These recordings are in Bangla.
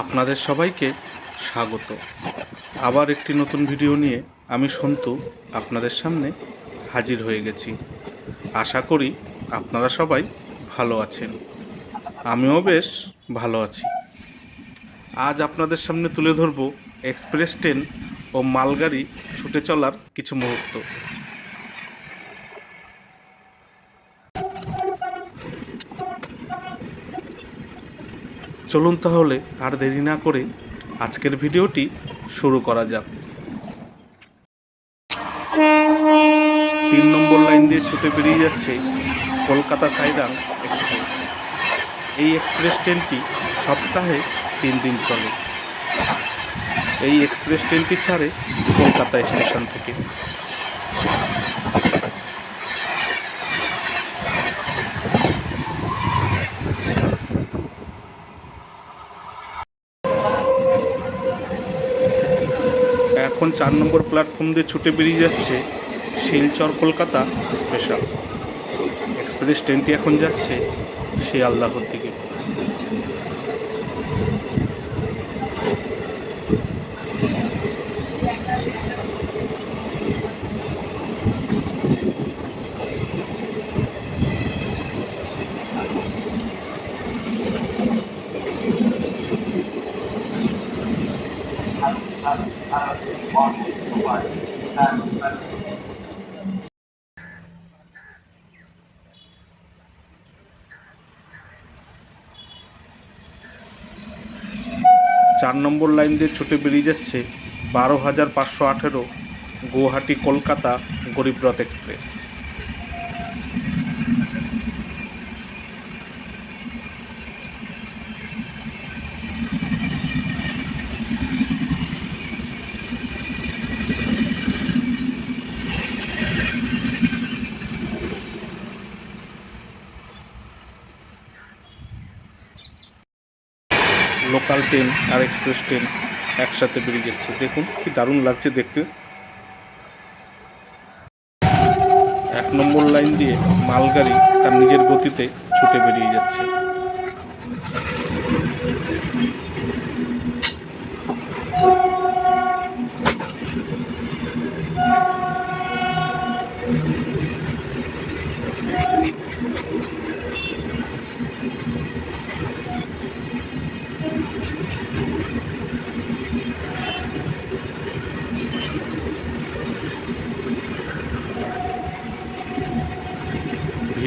আপনাদের সবাইকে স্বাগত। আবার একটি নতুন ভিডিও নিয়ে আমি সন্তু আপনাদের সামনে হাজির হয়ে গেছি। আশা করি আপনারা সবাই ভালো আছেন। আমিও বেশ ভালো আছি। আজ আপনাদের সামনে তুলে ধরব এক্সপ্রেস ট্রেন ও মালগাড়ি ছুটে চলার কিছু মুহূর্ত। চলুন তাহলে আর দেরি না করে আজকের ভিডিওটি শুরু করা যাক। তিন নম্বর লাইন দিয়ে ছুটে বেরিয়ে যাচ্ছে কলকাতা সাইরাং এক্সপ্রেস। এই এক্সপ্রেস ট্রেনটি সপ্তাহে তিন দিন চলে। এই এক্সপ্রেস ট্রেনটি ছাড়ে কলকাতা স্টেশন থেকে। এখন চার নম্বর প্ল্যাটফর্ম দিয়ে ছুটে বেরিয়ে যাচ্ছে, শিলচর, কলকাতা স্পেশাল এক্সপ্রেস ট্রেনটি এখন যাচ্ছে শিয়ালদাহর দিকে চার নম্বর লাইন দিয়ে ছুটে বেরিয়ে যাচ্ছে বারো হাজার পাঁচশো আঠেরো Guwahati Kolkata Garibrath express. Local train আর এক্সপ্রেস ট্রেন একসাথে বেরিয়ে যাচ্ছে দেখুন কি দারুণ লাগছে দেখতে। এক নম্বর লাইন দিয়ে মালগাড়ি তার নিজের গতিতে ছুটে বেরিয়ে যাচ্ছে।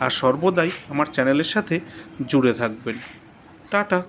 আর সর্বদাই আমার চ্যানেলের সাথে জুড়ে থাকবেন। টাটা।